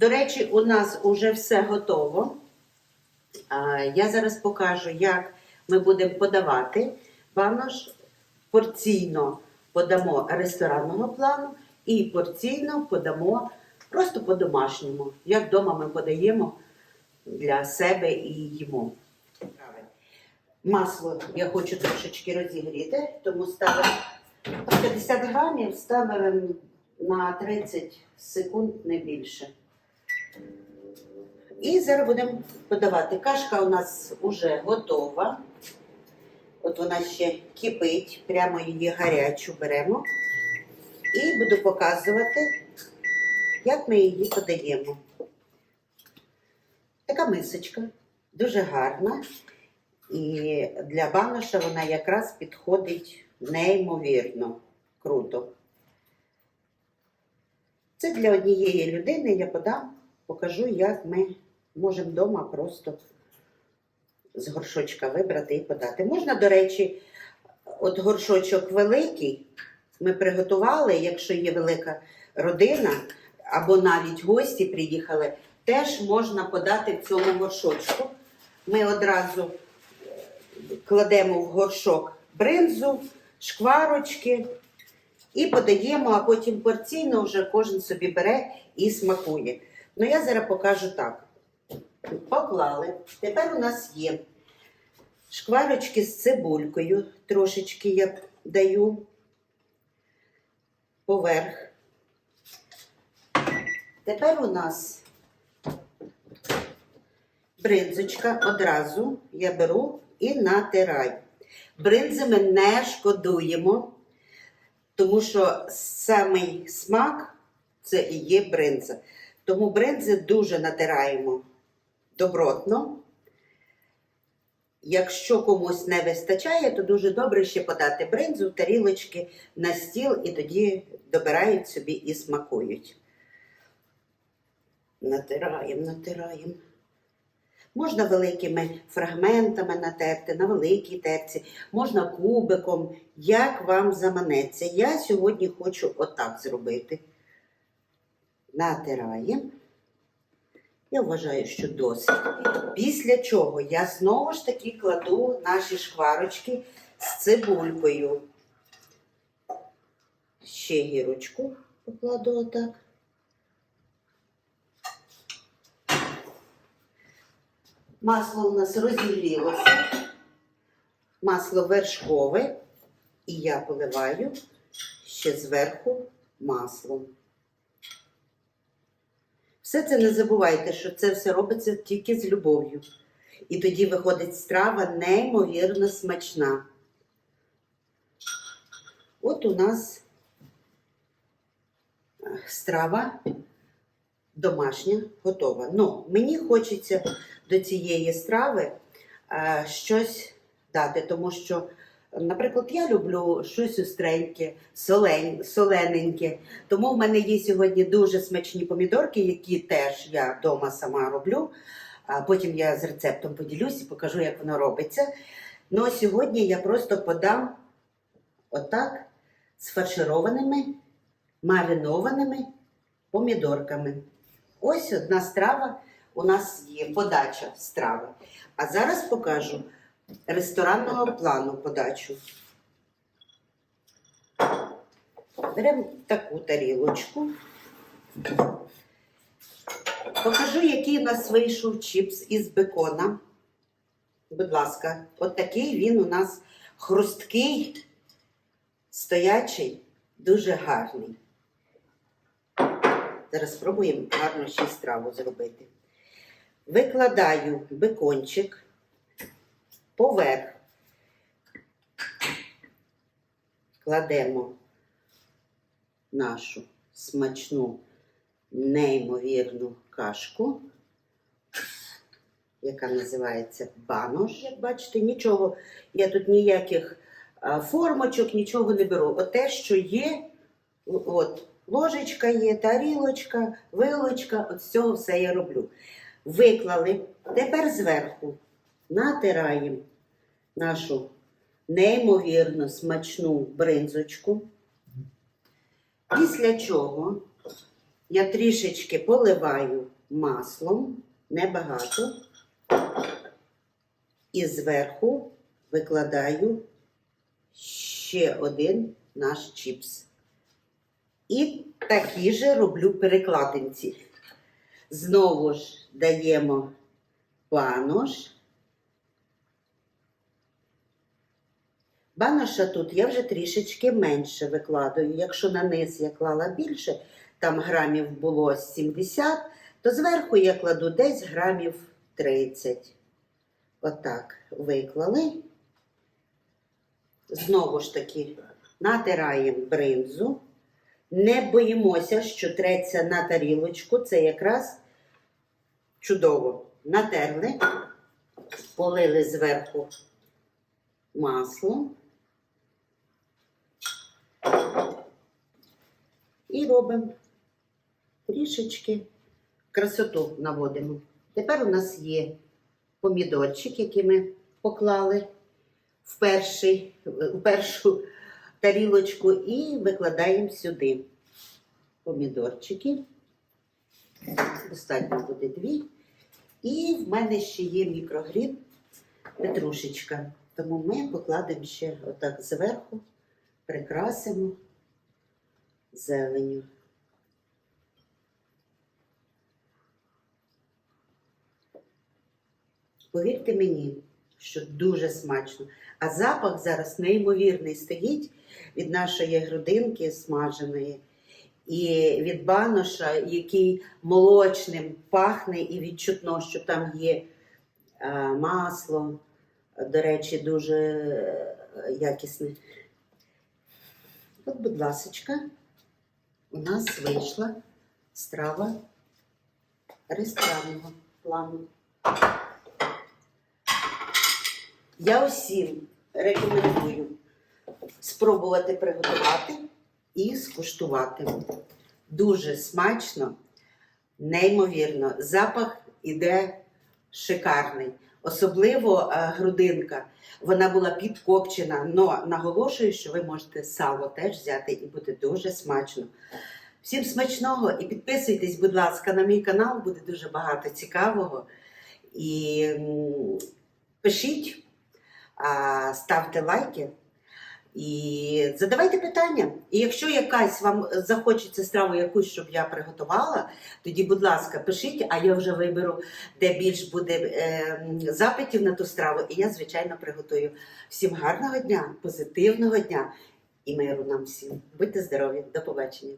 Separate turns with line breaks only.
До речі, у нас вже все готово. Я зараз покажу, як ми будемо подавати. Банош порційно подамо ресторанного плану і порційно подамо просто по-домашньому. Як вдома ми подаємо для себе і їмо. Масло я хочу трошечки розігріти, тому ставимо 50 грамів, ставимо на 30 секунд не більше. І зараз будемо подавати. Кашка у нас вже готова. От вона ще кипить, прямо її гарячу беремо. І буду показувати, як ми її подаємо. Така мисочка, дуже гарна. І для баноша вона якраз підходить неймовірно круто. Це для однієї людини я подам, покажу, як ми можемо вдома просто з горшочка вибрати і подати. Можна, до речі, от горшочок великий ми приготували, якщо є велика родина, або навіть гості приїхали, теж можна подати в цьому горшочку. Ми одразу кладемо в горшок бринзу, шкварочки і подаємо, а потім порційно вже кожен собі бере і смакує. Ну я зараз покажу так. Поклали. Тепер у нас є шкварочки з цибулькою. Трошечки я даю поверх. Тепер у нас бринзочка одразу я беру і натираю. Бринзи ми не шкодуємо, тому що самий смак це і є бринза. Тому бринзи дуже натираємо добротно. Якщо комусь не вистачає, то дуже добре ще подати бринзу тарілочки на стіл і тоді добирають собі і смакують. Натираємо, натираємо. Можна великими фрагментами натерти, на великій терці, можна кубиком, як вам заманеться. Я сьогодні хочу отак зробити. Натираємо. Я вважаю, що досить. Після чого я знову ж таки кладу наші шкварочки з цибулькою. Ще гірочку покладу отак. Масло у нас розігрілося. Масло вершкове. І я поливаю ще зверху маслом. Все це не забувайте, що це все робиться тільки з любов'ю. І тоді виходить страва неймовірно смачна. От у нас е, страва домашня готова. Ну, мені хочеться до цієї страви е, щось дати, тому що, наприклад, я люблю щось остреньке, солень, солененьке. Тому в мене є сьогодні дуже смачні помідорки, які теж я вдома сама роблю. А потім я з рецептом поділюсь і покажу, як воно робиться. Ну, сьогодні я просто подам отак з фаршированими, маринованими помідорками. Ось одна страва у нас є подача страви. А зараз покажу ресторанного плану подачу. Беремо таку тарілочку. Покажу, який у нас вийшов чіпс із бекона. Будь ласка, от такий він у нас хрусткий, стоячий, дуже гарний. Зараз спробуємо гарно ще страву зробити. Викладаю бекончик поверх. Кладемо нашу смачну, неймовірну кашку, яка називається банош. Як бачите, нічого, я тут ніяких формочок, нічого не беру. От те, що є, от, ложечка є, тарілочка, вилочка, от з цього все я роблю. Виклали. Тепер зверху натираємо нашу неймовірно смачну бринзочку. Після чого Я трішечки поливаю маслом, небагато. І зверху викладаю ще один наш чіпс. І такі же роблю перекладинці. Знову ж даємо банош. Баноша тут я вже трішечки менше викладаю. Якщо на низ я клала більше, там грамів було 70, то зверху я кладу десь грамів 30. Отак виклали. Знову ж таки натираємо бринзу. Не боїмося, що треться на тарілочку. Це якраз чудово. Натерли, полили зверху маслом. І робимо трішечки красоту наводимо. Тепер у нас є помідорчик, який ми поклали в, перший, в першу тарілочку і викладаємо сюди помідорчики. Достатньо буде дві. І в мене ще є мікрогрін петрушечка. Тому ми покладемо ще отак зверху, прикрасимо зеленю. Повірте мені, що дуже смачно. А запах зараз неймовірний стоїть від нашої грудинки смаженої і від баноша, який молочним пахне і відчутно, що там є е, масло. До речі, дуже е, якісне. От, будь ласочка, у нас вийшла страва ресторанного плану. Я усім рекомендую спробувати приготувати і скуштувати. Дуже смачно, неймовірно. Запах іде шикарний. Особливо е, грудинка. Вона була підкопчена, але наголошую, що ви можете сало теж взяти і буде дуже смачно. Всім смачного і підписуйтесь, будь ласка, на мій канал, буде дуже багато цікавого. І пишіть, ставте лайки і задавайте питання. І якщо якась вам захочеться страву якусь, щоб я приготувала, тоді, будь ласка, пишіть, а я вже виберу, де більш буде е, запитів на ту страву, і я, звичайно, приготую. Всім гарного дня, позитивного дня і миру нам всім. Будьте здорові, до побачення.